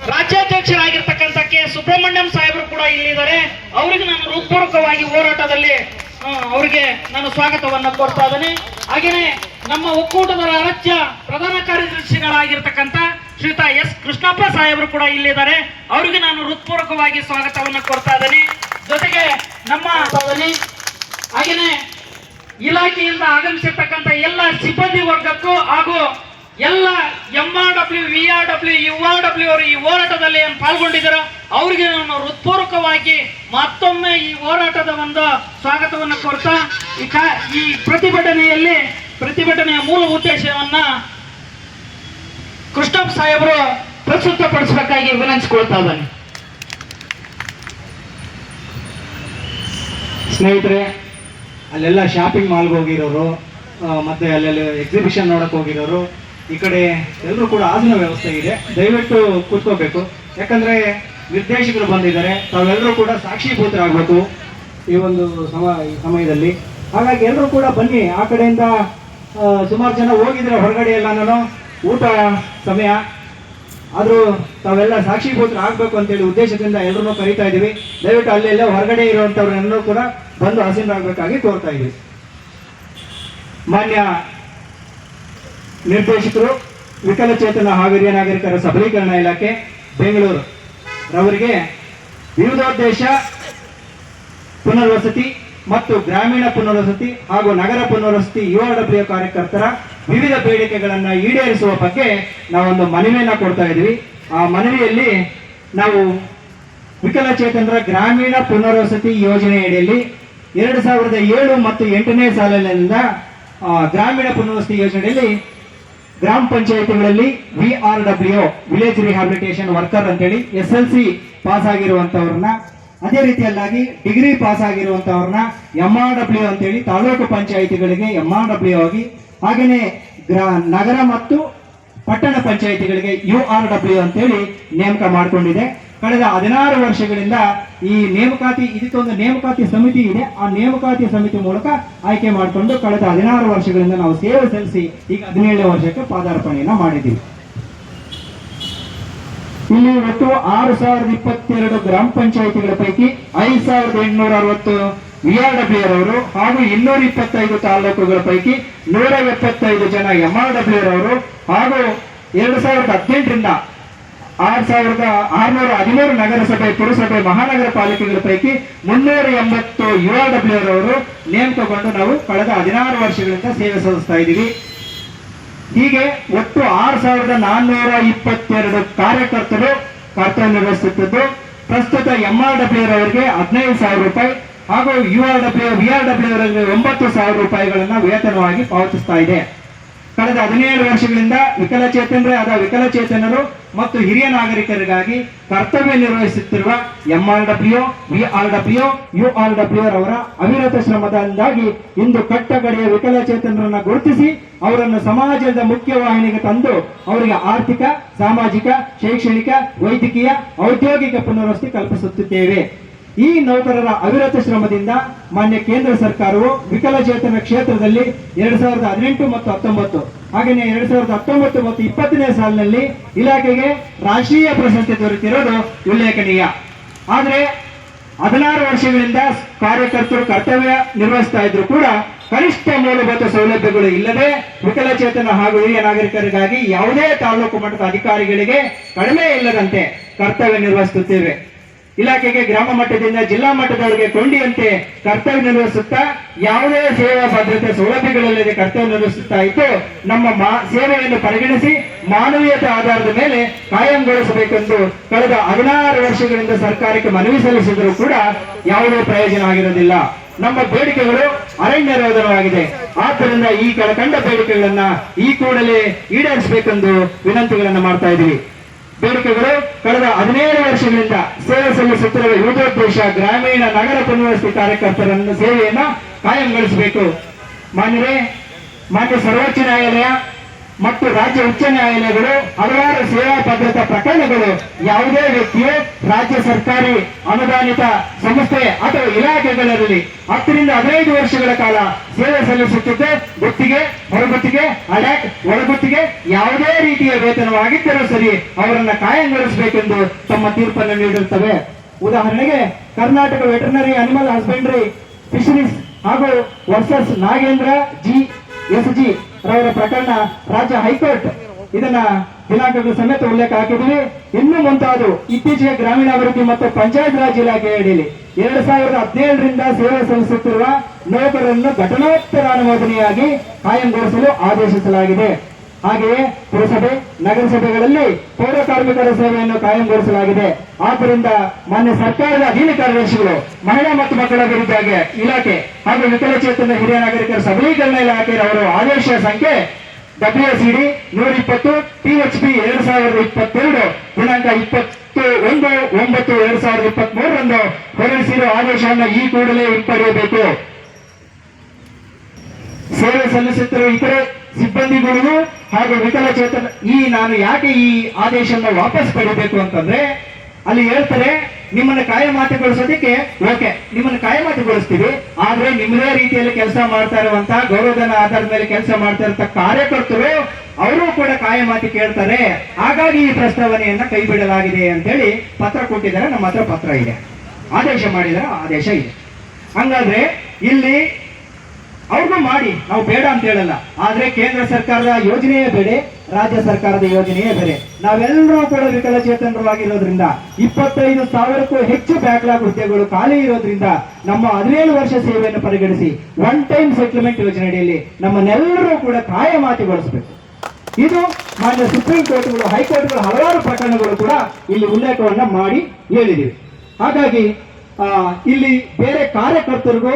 ರಾಜ್ಯಾಧ್ಯಕ್ಷರಾಗಿರ್ತಕ್ಕಂಥ K. Subrahmanyam ಸಾಹೇಬರು ಕೂಡ ಇಲ್ಲಿದ್ದಾರೆ. ಅವರಿಗೆ ನಾನು ಹೃತ್ಪೂರ್ವಕವಾಗಿ ಹೋರಾಟದಲ್ಲಿ ಅವರಿಗೆ ನಾನು ಸ್ವಾಗತವನ್ನು ಕೊಡ್ತಾ ಇದ್ದೇನೆ. ಹಾಗೆಯೇ ನಮ್ಮ ಒಕ್ಕೂಟದ ರಾಜ್ಯ ಪ್ರಧಾನ ಕಾರ್ಯದರ್ಶಿಗಳಾಗಿರ್ತಕ್ಕಂಥ ಶ್ರೀತಾ ಎಸ್. ಕೃಷ್ಣಪ್ಪ ಸಾಹೇಬರು ಕೂಡ ಇಲ್ಲಿದ್ದಾರೆ. ಅವರಿಗೆ ನಾನು ಹೃತ್ಪೂರ್ವಕವಾಗಿ ಸ್ವಾಗತವನ್ನು ಕೊಡ್ತಾ ಇದ್ದೇನೆ. ಜೊತೆಗೆ ನಮ್ಮ ಹಾಗೆಯೇ ಇಲಾಖೆಯಿಂದ ಆಗಮಿಸಿರ್ತಕ್ಕಂಥ ಎಲ್ಲ ಸಿಬ್ಬಂದಿ ವರ್ಗಕ್ಕೂ ಹಾಗೂ ಎಲ್ಲ M R W V R W U R W ಅವರು ಈ ಹೋರಾಟದಲ್ಲಿ ಏನು ಪಾಲ್ಗೊಂಡಿದ್ದಾರೋ ಅವರಿಗೆ ನಾನು ಹೃತ್ಪೂರ್ವಕವಾಗಿ ಮತ್ತೊಮ್ಮೆ ಈ ಹೋರಾಟದ ಒಂದು ಸ್ವಾಗತವನ್ನು ಕೊಡ್ತಾ ಈ ಕಾ, ಈ ಪ್ರತಿಭಟನೆಯಲ್ಲಿ, ಪ್ರತಿಭಟನೆಯ ಮೂಲ ಉದ್ದೇಶವನ್ನ ಕೃಷ್ಣಪ್ಪ ಸಾಹೇಬರು ಪ್ರಸ್ತುತಪಡಿಸಬೇಕಾಗಿ ವಿನಂತಿಸ್ಕೊಳ್ತಾ ಇದ್ದಾನೆ. ಸ್ನೇಹಿತರೆ ಅಲ್ಲೆಲ್ಲ ಶಾಪಿಂಗ್ ಮಾಲ್ಗೆ ಹೋಗಿರೋರು ಮತ್ತೆ ಅಲ್ಲೆಲ್ಲ ಎಕ್ಸಿಬಿಷನ್ ನೋಡಕ್ ಹೋಗಿರೋರು, ಈ ಕಡೆ ಎಲ್ಲರೂ ಕೂಡ ಆಸನ ವ್ಯವಸ್ಥೆ ಇದೆ. ದಯವಿಟ್ಟು ಕೂತ್ಕೋಬೇಕು. ಯಾಕಂದ್ರೆ ನಿರ್ದೇಶಕರು ಬಂದಿದ್ದಾರೆ. ತಾವೆಲ್ಲರೂ ಕೂಡ ಸಾಕ್ಷೀಭೂತರಾಗಬೇಕು ಈ ಒಂದು ಸಮ, ಈ ಸಮಯದಲ್ಲಿ. ಹಾಗಾಗಿ ಎಲ್ಲರೂ ಕೂಡ ಬನ್ನಿ. ಆ ಕಡೆಯಿಂದ ಸುಮಾರು ಜನ ಹೋಗಿದ್ರೆ ಹೊರಗಡೆ ಎಲ್ಲ ನಾನು ಊಟ ಸಮಯ. ಆದ್ರೂ ತಾವೆಲ್ಲ ಸಾಕ್ಷೀಭೂತರು ಆಗ್ಬೇಕು ಅಂತೇಳಿ ಉದ್ದೇಶದಿಂದ ಎಲ್ಲರನ್ನೂ ಕರೀತಾ ಇದ್ದೀವಿ. ದಯವಿಟ್ಟು ಎಲ್ಲ ಹೊರಗಡೆ ಇರುವಂತವ್ರನ್ನೂ ಕೂಡ ಬಂದು ಆಸೀನರಾಗಬೇಕಾಗಿ ಕೋರ್ತಾ ಇದೀವಿ ಮಾನ್ಯ ನಿರ್ದೇಶಕರು, ವಿಕಲಚೇತನ ಹಾಗೂ ಹಿರಿಯ ನಾಗರಿಕರ ಸಬಲೀಕರಣ ಇಲಾಖೆ, ಬೆಂಗಳೂರು ರವರಿಗೆ ವಿವಿಧೋದ್ದೇಶ ಪುನರ್ವಸತಿ ಮತ್ತು ಗ್ರಾಮೀಣ ಪುನರ್ವಸತಿ ಹಾಗೂ ನಗರ ಪುನರ್ವಸತಿ, ಯುವ ಪ್ರಿಯ ಕಾರ್ಯಕರ್ತರ ವಿವಿಧ ಬೇಡಿಕೆಗಳನ್ನು ಈಡೇರಿಸುವ ಬಗ್ಗೆ ನಾವೊಂದು ಮನವಿಯನ್ನು ಕೊಡ್ತಾ ಇದ್ವಿ ಆ ಮನವಿಯಲ್ಲಿ ನಾವು ವಿಕಲಚೇತನರ ಗ್ರಾಮೀಣ ಪುನರ್ವಸತಿ ಯೋಜನೆಯಡಿಯಲ್ಲಿ ಎರಡು ಸಾವಿರದ ಏಳು ಮತ್ತು ಎಂಟನೇ ಸಾಲಿನಿಂದ ಗ್ರಾಮೀಣ ಪುನರ್ವಸತಿ ಯೋಜನೆಯಲ್ಲಿ ಗ್ರಾಮ ಪಂಚಾಯತಿಗಳಲ್ಲಿ V R W, village rehabilitation worker ಅಂತೇಳಿ ಎಸ್ ಎಲ್ ಸಿ ಪಾಸ್ ಆಗಿರುವಂತವ್ರನ್ನ ಅದೇ ರೀತಿಯಲ್ಲಾಗಿ ಡಿಗ್ರಿ ಪಾಸ್ ಆಗಿರುವಂತವ್ರನ್ನ ಎಂ ಆರ್ ಡಬ್ಲ್ಯೂ ಅಂತೇಳಿ ತಾಲೂಕು ಪಂಚಾಯಿತಿಗಳಿಗೆ ಎಂ ಆರ್ ಡಬ್ಲ್ಯೂ ಆಗಿ ಹಾಗೆಯೇ ಗ್ರಾ, ನಗರ ಮತ್ತು ಪಟ್ಟಣ ಪಂಚಾಯಿತಿಗಳಿಗೆ ಯು ಆರ್ ಡಬ್ಲ್ಯೂ ಅಂತೇಳಿ ನೇಮಕ ಮಾಡಿಕೊಂಡಿದೆ. ಕಳೆದ ಹದಿನಾರು ವರ್ಷಗಳಿಂದ ಈ ನೇಮಕಾತಿ ಇದಕ್ಕೊಂದು ನೇಮಕಾತಿ ಸಮಿತಿ ಇದೆ. ಆ ನೇಮಕಾತಿ ಸಮಿತಿ ಮೂಲಕ ಆಯ್ಕೆ ಮಾಡಿಕೊಂಡು ಕಳೆದ ಹದಿನಾರು ವರ್ಷಗಳಿಂದ ನಾವು ಸೇವೆ ಸಲ್ಲಿಸಿ ಈಗ ಹದಿನೇಳನೇ ವರ್ಷಕ್ಕೆ ಪಾದಾರ್ಪಣೆಯನ್ನು ಮಾಡಿದ್ದೀವಿ. ಇಲ್ಲಿ ಒಟ್ಟು ಆರು ಸಾವಿರದ ಇಪ್ಪತ್ತೆರಡು ಗ್ರಾಮ ಪಂಚಾಯಿತಿಗಳ ಪೈಕಿ ಐದು ಸಾವಿರದ ಎಂಟುನೂರ ಅರವತ್ತು ಆರ್ ರವರು ಹಾಗೂ ಇನ್ನೂರ ಇಪ್ಪತ್ತೈದು ತಾಲೂಕುಗಳ ಪೈಕಿ ನೂರ ಎಪ್ಪತ್ತೈದು ಜನ ಎಂ ರವರು ಹಾಗೂ ಎರಡು ಸಾವಿರದ ಹದಿನೆಂಟರಿಂದ ಆರ್ ಸಾವಿರದ ಆರುನೂರ ಹದಿಮೂರು ನಗರಸಭೆ, ಪುರಸಭೆ, ಮಹಾನಗರ ಪಾಲಿಕೆಗಳ ಪೈಕಿ ಮುನ್ನೂರ ಎಂಬತ್ತು ಯು ರವರು ನೇಮಕಗೊಂಡು ನಾವು ಕಳೆದ ಹದಿನಾರು ವರ್ಷಗಳಿಂದ ಸೇವೆ ಸಲ್ಲಿಸ್ತಾ ಇದ್ದೀವಿ. ಹೀಗೆ ಒಟ್ಟು ಆರು ಸಾವಿರದ ನಾನ್ನೂರ ಇಪ್ಪತ್ತೆರಡು ಕಾರ್ಯಕರ್ತರು ಕರ್ತವ್ಯ ನಿರ್ವಹಿಸುತ್ತಿದ್ದು, ಪ್ರಸ್ತುತ ಎಂ ಆರ್ ಅವರಿಗೆ ಹದಿನೈದು ಸಾವಿರ ರೂಪಾಯಿ ಹಾಗೂ U R W V R W ಒಂಬತ್ತು ಸಾವಿರ ರೂಪಾಯಿಗಳನ್ನು ವೇತನವಾಗಿ ಪಾವತಿಸ್ತಾ ಇದೆ. ಕಳೆದ ಹದಿನೇಳು ವರ್ಷಗಳಿಂದ ವಿಕಲಚೇತನರೇ ಆದ ವಿಕಲಚೇತನರು ಮತ್ತು ಹಿರಿಯ ನಾಗರಿಕರಿಗಾಗಿ ಕರ್ತವ್ಯ ನಿರ್ವಹಿಸುತ್ತಿರುವ M R W V R W U R W ಅವರ ಅವಿರತ ಶ್ರಮದಿಂದಾಗಿ ಇಂದು ಕಟ್ಟಗಡೆಯ ವಿಕಲಚೇತನರನ್ನ ಗುರುತಿಸಿ ಅವರನ್ನು ಸಮಾಜದ ಮುಖ್ಯವಾಹಿನಿಗೆ ತಂದು ಅವರಿಗೆ ಆರ್ಥಿಕ, ಸಾಮಾಜಿಕ, ಶೈಕ್ಷಣಿಕ, ವೈದ್ಯಕೀಯ, ಔದ್ಯೋಗಿಕ ಪುನರ್ವಸತಿ ಕಲ್ಪಿಸುತ್ತಿದ್ದೇವೆ. ಈ ನೌಕರರ ಅವಿರತ ಶ್ರಮದಿಂದ ಮಾನ್ಯ ಕೇಂದ್ರ ಸರ್ಕಾರವು ವಿಕಲಚೇತನ ಕ್ಷೇತ್ರದಲ್ಲಿ ಎರಡ್ ಸಾವಿರದ ಹದಿನೆಂಟು ಮತ್ತು ಹತ್ತೊಂಬತ್ತು ಹಾಗೆಯೇ ಎರಡ್ ಸಾವಿರದ ಹತ್ತೊಂಬತ್ತು ಮತ್ತು ಇಪ್ಪತ್ತನೇ ಸಾಲಿನಲ್ಲಿ ಇಲಾಖೆಗೆ ರಾಷ್ಟ್ರೀಯ ಪ್ರಶಸ್ತಿ ದೊರೆತಿರೋದು ಉಲ್ಲೇಖನೀಯ. ಆದರೆ ಹದಿನಾರು ವರ್ಷಗಳಿಂದ ಕಾರ್ಯಕರ್ತರು ಕರ್ತವ್ಯ ನಿರ್ವಹಿಸ್ತಾ ಇದ್ರು ಕೂಡ ಕನಿಷ್ಠ ಮೂಲಭೂತ ಸೌಲಭ್ಯಗಳು ಇಲ್ಲದೆ ವಿಕಲಚೇತನ ಹಾಗೂ ಹಿರಿಯ ನಾಗರಿಕರಿಗಾಗಿ ಯಾವುದೇ ತಾಲೂಕು ಮಟ್ಟದ ಅಧಿಕಾರಿಗಳಿಗೆ ಕಡಿಮೆ ಇಲ್ಲದಂತೆ ಕರ್ತವ್ಯ ನಿರ್ವಹಿಸುತ್ತೇವೆ ಇಲಾಖೆಗೆ ಗ್ರಾಮ ಮಟ್ಟದಿಂದ ಜಿಲ್ಲಾ ಮಟ್ಟದವರೆಗೆ ಕೊಂಡಿಯಂತೆ ಕರ್ತವ್ಯ ನಿರ್ವಹಿಸುತ್ತಾ ಯಾವುದೇ ಸೇವಾ ಭದ್ರತೆ ಸೌಲಭ್ಯಗಳಲ್ಲದೆ ಕರ್ತವ್ಯ ನಿರ್ವಹಿಸುತ್ತಾ ಇದ್ದು, ನಮ್ಮ ಸೇವೆಯನ್ನು ಪರಿಗಣಿಸಿ ಮಾನವೀಯತೆ ಆಧಾರದ ಮೇಲೆ ಕಾಯಂಗೊಳಿಸಬೇಕೆಂದು ಕಳೆದ ಹದಿನಾರು ವರ್ಷಗಳಿಂದ ಸರ್ಕಾರಕ್ಕೆ ಮನವಿ ಸಲ್ಲಿಸಿದರೂ ಕೂಡ ಯಾವುದೇ ಪ್ರಯೋಜನ ಆಗಿರೋದಿಲ್ಲ. ನಮ್ಮ ಬೇಡಿಕೆಗಳು ಅರಣ್ಯ ರೋಧನವಾಗಿದೆ ಆದ್ದರಿಂದ ಈ ಕೆಳಕಂಡ ಬೇಡಿಕೆಗಳನ್ನ ಈ ಕೂಡಲೇ ಈಡೇರಿಸಬೇಕೆಂದು ವಿನಂತಿಗಳನ್ನು ಮಾಡ್ತಾ ಇದ್ದೀವಿ. ಬೇಡಿಕೆಗಳು ಕಳೆದ ಹದಿನೇಳು ವರ್ಷಗಳಿಂದ ಸೇವೆ ಸಲ್ಲಿಸುತ್ತಿರುವ ಯುವಜೋದ್ದೇಶ ಗ್ರಾಮೀಣ ನಗರ ಪುನರ್ವಸತಿ ಕಾರ್ಯಕರ್ತರನ್ನು ಸೇವೆಯನ್ನು ಕಾಯಂಗೊಳಿಸಬೇಕು. ಮಾನ್ಯರೇ, ಮಾನ್ಯ ಸರ್ವೋಚ್ಚ ನ್ಯಾಯಾಲಯ ಮತ್ತು ರಾಜ್ಯ ಉಚ್ಚ ನ್ಯಾಯಾಲಯಗಳು ಹಲವಾರು ಸೇವಾ ಭದ್ರತಾ ಪ್ರಕರಣಗಳು ಯಾವುದೇ ವ್ಯಕ್ತಿಯು ರಾಜ್ಯ ಸರ್ಕಾರಿ ಅನುದಾನಿತ ಸಂಸ್ಥೆ ಅಥವಾ ಇಲಾಖೆಗಳಲ್ಲಿ ಹತ್ತರಿಂದ ಹದಿನೈದು ವರ್ಷಗಳ ಕಾಲ ಸೇವೆ ಸಲ್ಲಿಸುತ್ತಿದ್ದು, ಗುತ್ತಿಗೆ, ಹೊರಗುತ್ತಿಗೆ ಅಡ್ಯಾಕ್ ಒಳಗುತ್ತಿಗೆ ಯಾವುದೇ ರೀತಿಯ ವೇತನವಾಗಿದ್ದರೂ ಸರಿ ಅವರನ್ನು ಕಾಯಂಗೊಳಿಸಬೇಕೆಂದು ತಮ್ಮ ತೀರ್ಪನ್ನು ನೀಡಿರುತ್ತವೆ. ಉದಾಹರಣೆಗೆ, Karnataka veterinary animal husbandry, fisheries ಹಾಗೂ versus Nagendra G, S G ರವರ ಪ್ರಕರಣ ರಾಜ್ಯ ಹೈಕೋರ್ಟ್. ಇದನ್ನ ದಿನಾಂಕಗಳು ಸಮೇತ ಉಲ್ಲೇಖ ಹಾಕಿದ್ದೀವಿ ಇನ್ನು ಮುಂತಾದವು. ಇತ್ತೀಚೆಗೆ ಗ್ರಾಮೀಣಾಭಿವೃದ್ಧಿ ಮತ್ತು ಪಂಚಾಯತ್ ರಾಜ್ ಇಲಾಖೆ ಅಡಿಯಲ್ಲಿ ಎರಡ್ ಸಾವಿರದ ಹದಿನೇಳರಿಂದ ಸೇವೆ ಸಲ್ಲಿಸುತ್ತಿರುವ ನೌಕರರನ್ನು ಘಟನೋತ್ತರ ಅನುಮೋದನೆಯಾಗಿ ಕಾಯಂಗೊಳಿಸಲು ಆದೇಶಿಸಲಾಗಿದೆ. ಹಾಗೆಯೇ ಪುರಸಭೆ, ನಗರಸಭೆಗಳಲ್ಲಿ ಪೌರ ಕಾರ್ಮಿಕರ ಸೇವೆಯನ್ನು ಕಾಯಂಗೊಳಿಸಲಾಗಿದೆ. ಆದ್ದರಿಂದ ಮಾನ್ಯ ಸರ್ಕಾರದ ಅಧೀನ ಕಾರ್ಯದರ್ಶಿಗಳು, ಮಹಿಳಾ ಮತ್ತು ಮಕ್ಕಳ ಅಭಿವೃದ್ಧಿ ಇಲಾಖೆ ಹಾಗೂ ವಿಕಲಚೇತನ ಹಿರಿಯ ನಾಗರಿಕರ ಸಬಲೀಕರಣ ಇಲಾಖೆಯವರು ಆದೇಶ ಸಂಖ್ಯೆ ಡಬ್ಲ್ಯೂ ಸಿ ಡಿ ನೂರ ಇಪ್ಪತ್ತು ಟಿಎಚ್ಪಿ ಎರಡು ಸಾವಿರದ ಇಪ್ಪತ್ತೆರಡು, ದಿನಾಂಕ ಇಪ್ಪತ್ತು ಒಂದು ಒಂಬತ್ತು, ಎರಡು ಸಾವಿರದ ಇಪ್ಪತ್ತ್ ಮೂರರಂದು ಹೊರಡಿಸಿರುವ ಆದೇಶವನ್ನು ಈ ಕೂಡಲೇ ಹಿಂಪಡೆಯಬೇಕು. ಸೇವೆ ಸಲ್ಲಿಸುತ್ತಿರುವ ಇತರೆ ಸಿಬ್ಬಂದಿಗಳಿಗೂ ಹಾಗೂ ವಿಕಲಚೇತನ ಈ ನಾನು ಯಾಕೆ ಈ ಆದೇಶವನ್ನು ವಾಪಸ್ ಪಡಿಬೇಕು ಅಂತಂದ್ರೆ, ಅಲ್ಲಿ ಹೇಳ್ತಾರೆ, ನಿಮ್ಮನ್ನ ಕಾಯಮಾತಿಗೊಳಿಸೋದಕ್ಕೆ, ಓಕೆ, ನಿಮ್ಮನ್ನ ಕಾಯಮಾತಿಗೊಳಿಸ್ತೀವಿ, ಆದ್ರೆ ನಿಮ್ಮದೇ ರೀತಿಯಲ್ಲಿ ಕೆಲಸ ಮಾಡ್ತಾ ಇರುವಂತಹ ಗೌರವಧನ ಆಧಾರದ ಮೇಲೆ ಕೆಲಸ ಮಾಡ್ತಾ ಇರುವಂತ ಕಾರ್ಯಕರ್ತರು, ಅವರು ಕೂಡ ಕಾಯಮಾತಿ ಕೇಳ್ತಾರೆ. ಹಾಗಾಗಿ ಈ ಪ್ರಸ್ತಾವನೆಯನ್ನ ಕೈ ಬಿಡಲಾಗಿದೆ ಅಂತೇಳಿ ಪತ್ರ ಕೊಟ್ಟಿದ್ದಾರೆ, ನಮ್ಮ ಹತ್ರ ಪತ್ರ ಇದೆ. ಆದೇಶ ಮಾಡಿದರೆ ಆದೇಶ ಇದೆ. ಹಂಗಾದ್ರೆ ಇಲ್ಲಿ ಅವ್ರಿಗೂ ಮಾಡಿ, ನಾವು ಬೇಡ ಅಂತ ಹೇಳಲ್ಲ. ಆದ್ರೆ ಕೇಂದ್ರ ಸರ್ಕಾರದ ಯೋಜನೆಯೇ ಬೇರೆ, ರಾಜ್ಯ ಸರ್ಕಾರದ ಯೋಜನೆಯೇ ಬೇರೆ. ನಾವೆಲ್ಲರೂ ಕೂಡ ವಿಕಲಚೇತನರಾಗಿರೋದ್ರಿಂದ, ಇಪ್ಪತ್ತೈದು ಸಾವಿರಕ್ಕೂ ಹೆಚ್ಚು ಬ್ಯಾಕ್ಲಾಗ್ ಹುದ್ದೆಗಳು ಖಾಲಿ ಇರೋದ್ರಿಂದ, ನಮ್ಮ ಹದಿನೇಳು ವರ್ಷ ಸೇವೆಯನ್ನು ಪರಿಗಣಿಸಿ ಒನ್ ಟೈಮ್ ಸೆಟ್ಲ್ಮೆಂಟ್ ಯೋಜನೆ ಅಡಿಯಲ್ಲಿ ನಮ್ಮನ್ನೆಲ್ಲರೂ ಕೂಡ ಕಾಯಮಾತಿಗೊಳಿಸಬೇಕು. ಇದು ಮಾನ್ಯ ಸುಪ್ರೀಂ ಕೋರ್ಟ್ಗಳು, ಹೈಕೋರ್ಟ್ಗಳು ಹಲವಾರು ಪ್ರಕರಣಗಳು ಕೂಡ ಇಲ್ಲಿ ಉಲ್ಲೇಖವನ್ನ ಮಾಡಿ ಹೇಳಿದಿವೆ. ಹಾಗಾಗಿ ಇಲ್ಲಿ ಬೇರೆ ಕಾರ್ಯಕರ್ತರಿಗೂ